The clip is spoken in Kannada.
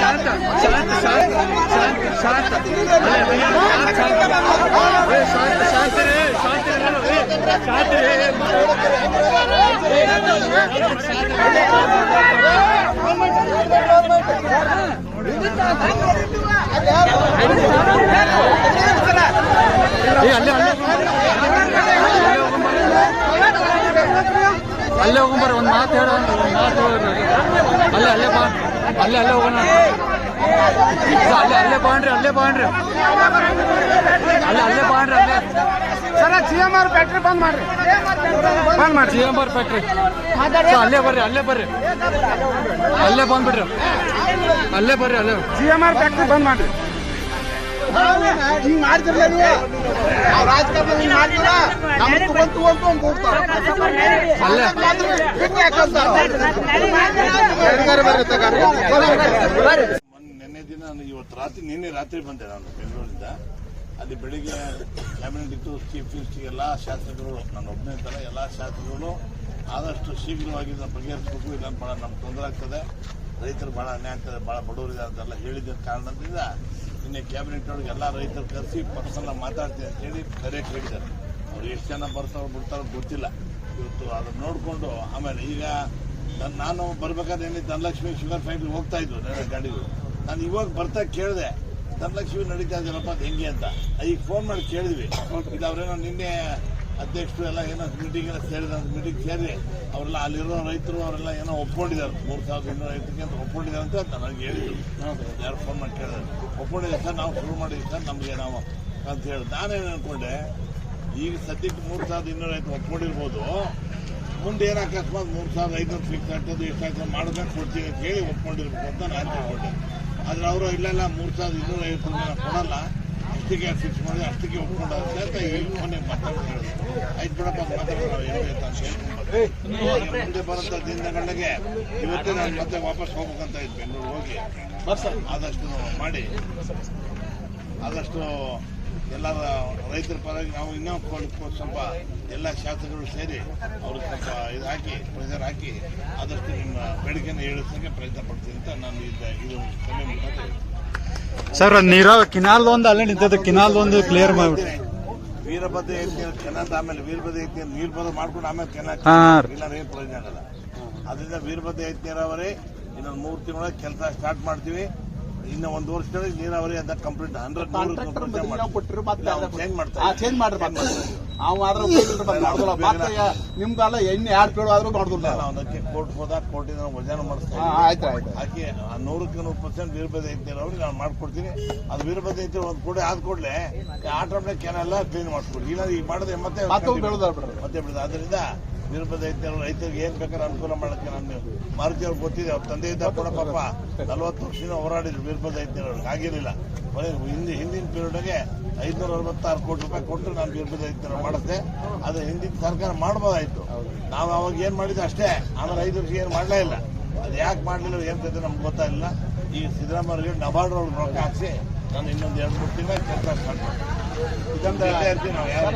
शांत शांत शांत शांत शांत अरे भैया शांत शांत अरे शांत शांत रे शांत रे शांत रे शांत रे ಅಲ್ಲೇ ಹೋಗ್ಬರ್ರಿ ಒಂದು ಮಾತು ಹೇಳ ಒಂದು ಮಾತು ಅಲ್ಲೇ ಅಲ್ಲೇ ಬಾ. ಅಲ್ಲೇ ಅಲ್ಲೇ ಹೋಗೋಣ. ಅಲ್ಲೇ ಅಲ್ಲೇ ಬಾಣ್ರಿ ಅಲ್ಲೇ ಬಾಣ್ರಿ ಅಲ್ಲೇ ಅಲ್ಲೇ ಬಾಣ್ರಿ ಅಲ್ಲೇ. ಸರ ಸಿ ಎಂ ಆರ್ ಫ್ಯಾಕ್ಟ್ರಿ ಬಂದ್ ಮಾಡ್ರಿ. ಬಂದ್ ಮಾಡ್ರಿ. ಜಿ ಎಂ ಆರ್ ಫ್ಯಾಕ್ಟ್ರಿ ಅಲ್ಲೇ ಬರ್ರಿ ಅಲ್ಲೇ ಬರ್ರಿ. ಅಲ್ಲೇ ಬಂದ್ಬಿಡ್ರಿ. ಅಲ್ಲೇ ಬರ್ರಿ ಅಲ್ಲೇ. ಸಿ ಎಂ ಆರ್ ಫ್ಯಾಕ್ಟ್ರಿ ಬಂದ್ ಮಾಡ್ರಿ. ಹಿಂಗ್ ಮಾಡ್ತಿರ್ಲ ನೀವು ರಾಜಕಾರಣ ಹಿಂಗ್ ಮಾಡ್ತಾರ ಹೋಗ್ತಾರ ನಿನ್ನೆ ದಿನ ಇವತ್ತು ರಾತ್ರಿ ನಿನ್ನೆ ರಾತ್ರಿ ಬಂದೆ ನಾನು ಬೆಂಗಳೂರಿಂದ ಅಲ್ಲಿ ಬೆಳಿಗ್ಗೆ ಕ್ಯಾಬಿನೆಟ್ ಇತ್ತು ಚೀಫ್ ಮಿನಿಸ್ಟರ್ ಎಲ್ಲ ಶಾಸಕರು ನಾನು ಒಬ್ಬನೇ ತರ ಎಲ್ಲಾ ಶಾಸಕರು ಆದಷ್ಟು ಶೀಘ್ರವಾಗಿ ನಮ್ಮ ಬಗೆಹರಿಸಬೇಕು ಇಲ್ಲ ಭಾಳ ನಮ್ಗೆ ತೊಂದರೆ ಆಗ್ತದೆ ರೈತರು ಭಾಳ ಅನ್ಯಾಯ ಆಗ್ತದೆ ಭಾಳ ಬಡವರಿದೆ ಅಂತೆಲ್ಲ ಹೇಳಿದ ಕಾರಣದಿಂದ ನಿನ್ನೆ ಕ್ಯಾಬಿನೆಟ್ ಒಳಗೆ ಎಲ್ಲ ರೈತರು ಕರೆಸಿ ಪರ್ಸನಲ್ ಮಾತಾಡ್ತೀನಿ ಅಂತ ಹೇಳಿ ಕರೆಕ್ಟ್ ಹೇಳಿದ್ದಾರೆ. ಅವ್ರು ಎಷ್ಟು ಜನ ಬರ್ತಾರೋ ಬಿಡ್ತಾರೋ ಗೊತ್ತಿಲ್ಲ. ಇವತ್ತು ಅದನ್ನ ನೋಡಿಕೊಂಡು ಆಮೇಲೆ ಈಗ ನಾನು ಬರ್ಬೇಕಾದ್ರೆ ಏನಿದೆ ಧನಲಕ್ಷ್ಮಿ ಶುಗರ್ ಫ್ಯಾಕ್ಟ್ರಿ ಹೋಗ್ತಾ ಇದ್ವು ನನ್ನ ಗಾಡಿಗಳು ನಾನು ಇವಾಗ ಬರ್ತಾ ಕೇಳಿದೆ, ಧನಲಕ್ಷ್ಮಿ ನಡೀತಾ ಇದೆಯಲ್ಲಪ್ಪ, ಅದು ಹೆಂಗೆ ಅಂತ. ಈಗ ಫೋನ್ ಮಾಡಿ ಕೇಳಿದ್ವಿ. ಇದು ಅವ್ರೇನೋ ನಿನ್ನೆ ಅಧ್ಯಕ್ಷರು ಎಲ್ಲ ಏನೋ ಮೀಟಿಂಗ್ ಎಲ್ಲ ಸೇರಿದ ಮೀಟಿಂಗ್ ಸೇರಿ ಅವರೆಲ್ಲ ಅಲ್ಲಿರೋ ರೈತರು ಅವರೆಲ್ಲ ಏನೋ ಒಪ್ಕೊಂಡಿದ್ದಾರೆ. ಮೂರು ಸಾವಿರದ ಇನ್ನೂರು ಐವತ್ತಕ್ಕೆ ಅಂತ ಒಪ್ಕೊಂಡಿದ್ದಾರೆ ಅಂತ ನನಗೆ ಹೇಳಿದ್ರು. ಯಾರು ಫೋನ್ ಮಾಡಿ ಕೇಳಿದ್ರು. ಒಪ್ಕೊಂಡಿದ್ದಾರೆ ಸರ್, ನಾವು ಶುರು ಮಾಡಿದ್ವಿ ಸರ್, ನಮಗೆ ನಾವು ಅಂತ ಹೇಳಿ. ನಾನೇನು ಅನ್ಕೊಂಡೆ, ಈಗ ಸದ್ಯಕ್ಕೆ ಮೂರು ಸಾವಿರದ ಇನ್ನೂರು ಐವತ್ತು ಒಪ್ಕೊಂಡಿರ್ಬೋದು. ಮುಂದೆ ಏನು ಅಕಸ್ಮಾತ್ ಮೂರು ಸಾವಿರದ ಐನೂರು ಫಿಕ್ಸ್ ಆಗ್ತದೆ ಎಷ್ಟು ಆಗ್ತದೆ, ಮಾಡ್ಬೇಕು ಕೊಡ್ತೀನಿ ಅಂತ ಹೇಳಿ ಒಪ್ಕೊಂಡಿರ್ಬೇಕು ಅಂತ ನಾನು ತಿಳ್ಕೊಂಡೆ. ಆದ್ರೆ ಅವರು ಇಲ್ಲೆಲ್ಲ ಮೂರು ಸಾವಿರದ ಇನ್ನೂರ ಐವತ್ತು ಕೊಡಲ್ಲ. ಅಷ್ಟಿಗೆ ಫಿಕ್ಸ್ ಮಾಡಿ ಅಷ್ಟಿಗೆ ಒಪ್ಕೊಂಡಾಗುತ್ತೆ ಅಂತ ಈಗ ಮನೆ ಮಾತಾಡ್ತಾರೆ ಆಯ್ತು ಬಿಡಪ್ಪ ಮಾತಾಡೋಣ ಏನು ಅಂತ ಹೇಳ್ಕೊಂಡು ಮುಂದೆ ಬರೋಂಥ ದಿನಗಳಿಗೆ ಇವತ್ತೇ ನಾನು ಮತ್ತೆ ವಾಪಸ್ ಹೋಗ್ಬೇಕಂತ ಇದ್ದು, ಬೆಂಗಳೂರು ಹೋಗಿ. ಆದಷ್ಟು ಮಾಡಿ. ಆದಷ್ಟು ಎಲ್ಲರ ರೈತರ ಪರವಾಗಿ ನಾವು ಇನ್ನೂ ಸ್ವಲ್ಪ- ಎಲ್ಲ ಶಾಸಕರು ಸೇರಿ ಅವ್ರಿಗೆ ಸ್ವಲ್ಪ ಇದು ಹಾಕಿ ಪ್ರೆಷರ್ ಹಾಕಿ, ಆದಷ್ಟು ನಿಮ್ಮ ಬೇಡಿಕೆನ ಈಡೇರಿಸೋಕೆ ಪ್ರಯತ್ನ ಪಡ್ತೀನಿ ಅಂತ ನಾನು ಇದು ಇದು ಹೇಳ್ತೀನಿ. ಸರ್ ನೀರ ಕಿನಾಲ್ ಒಂದು ಅಲ್ಲೇ ನಿಂತದ ಕಿನಾಲ್ ಒಂದು ಕ್ಲಿಯರ್ ಮಾಡ್ಬಿಡ್ರಿ ವೀರಭದ್ರ ಐತಿ ಕೆನಲ್ ಆಮೇಲೆ ವೀರಭದ್ರ ಐತಿ ನೀರು ಮಾಡ್ಕೊಂಡು ಆಮೇಲೆ ಕೆನಲ್. ಇಲ್ಲ ಏನ್ ಪ್ರಯೋಜನ ಆಗಲ್ಲ. ಅದರಿಂದ ವೀರಭದ್ರ ಐತಿ ನೀರಾವರಿ ಇನ್ನೊಂದು ಮೂರು ತಿಂಗಳ ಕೆಲಸ ಸ್ಟಾರ್ಟ್ ಮಾಡ್ತೀವಿ. ಇನ್ನು ಒಂದು ವರ್ಷದಲ್ಲಿ ನೀರಾವರಿ ಅಂತ ಕಂಪ್ಲೀಟ್ ಹಂಡ್ರೆಡ್ ಚೇಂಜ್ ಮಾಡ್ತಾರೆ. ಚೇಂಜ್ ಮಾಡ್ರಿ ಅವ್ ಆದ್ರೆ. ನಿಮ್ದಲ್ಲ ಎಣ್ಣೆ ಎರಡು ಪೇಳು ಆದ್ರೂ ಮಾಡುದಿಲ್ಲ ಅದಕ್ಕೆ ಕೋರ್ಟ್ ಹೋದಾಗ ಕೋರ್ಟಿಂದ ವಜಾನ ಮಾಡಿಸ್ತೀವಿ. ಹಾ, ಆಯ್ತು ಆಯ್ತು ಹಾಕಿ ಆ ನೂರಕ್ಕೆ ನೂರು ಪರ್ಸೆಂಟ್ ವೀರಭದ್ರ ಐತಿ ಅವ್ರಿಗೆ ನಾನು ಮಾಡ್ಕೊಡ್ತೀನಿ. ಅದು ವೀರಭದ್ರ ಐತಿ ಒಂದು ಕೋಟಿ ಆದ ಕೂಡಲೇ ಆಟೋಮೆಟಿಕ್ ಏನಲ್ಲ ಕ್ಲೀನ್ ಮಾಡ್ಕೊಡಿ ಇಲ್ಲ ಈಗ ಮಾಡಿದ್ರೆ ಮತ್ತೆ ಮತ್ತೆ ಬೆಳೆದ ಮತ್ತೆ ಅದರಿಂದ ವೀರಭದ್ರ ಐತೆ ರೈತರಿಗೆ ಏನ್ ಬೇಕಾದ್ರೆ ಅನುಕೂಲ ಮಾಡಕ್ಕೆ ನಾನು ಮಾರುತಿ ಅವ್ರಿಗೆ ಗೊತ್ತಿದೆ. ಅವ್ರ ತಂದೆ ಇದ್ದ ಕೂಡ ಪಾಪ ನಲ್ವತ್ತು ವರ್ಷದಿಂದ ಹೋರಾಡಿದ್ರು ನಿರ್ಬಂಧ ಐತೆ ಅವ್ರಿಗೆ. ಆಗಿರಲಿಲ್ಲ. ಹಿಂದೆ ಹಿಂದಿ ಹಿಂದಿನ ಪೀರಿಯಡ್ಗೆ ಐದ್ನೂರ ಅರವತ್ತಾರು ಕೋಟಿ ರೂಪಾಯಿ ಕೊಟ್ಟು ನಾನು ನಿರ್ಬಂಧ ಐತೆ ಮಾಡಿದೆ ಅದು ಹಿಂದಿನ ಸರ್ಕಾರ ಮಾಡ್ಬೋದಾಯ್ತು. ನಾವು ಅವಾಗ ಏನ್ ಮಾಡಿದ್ವಿ ಅಷ್ಟೇ. ಆಮೇಲೆ ಐದು ವರ್ಷ ಏನು ಮಾಡಲೇ ಇಲ್ಲ. ಅದು ಯಾಕೆ ಮಾಡಲಿಲ್ಲ ಏನ್ ಕತೆ ನಮ್ಗೆ ಗೊತ್ತಾಗಿಲ್ಲ ಈ ಸಿದ್ದರಾಮಯ್ಯ ನಬಾರ್ಡ್ ಅವ್ರಿಗೆ ರೊಕ್ಕ ಹಾಕಿಸಿ ನಾನು ಇನ್ನೊಂದು ಎರಡು ಮೂರು ತಿಂಗಳ ಕೆಲಸ ಸ್ಟಾರ್ಟ್ ಮಾಡ್ತೀನಿ. ಇದೊಂದು ನಾವು ಯಾರು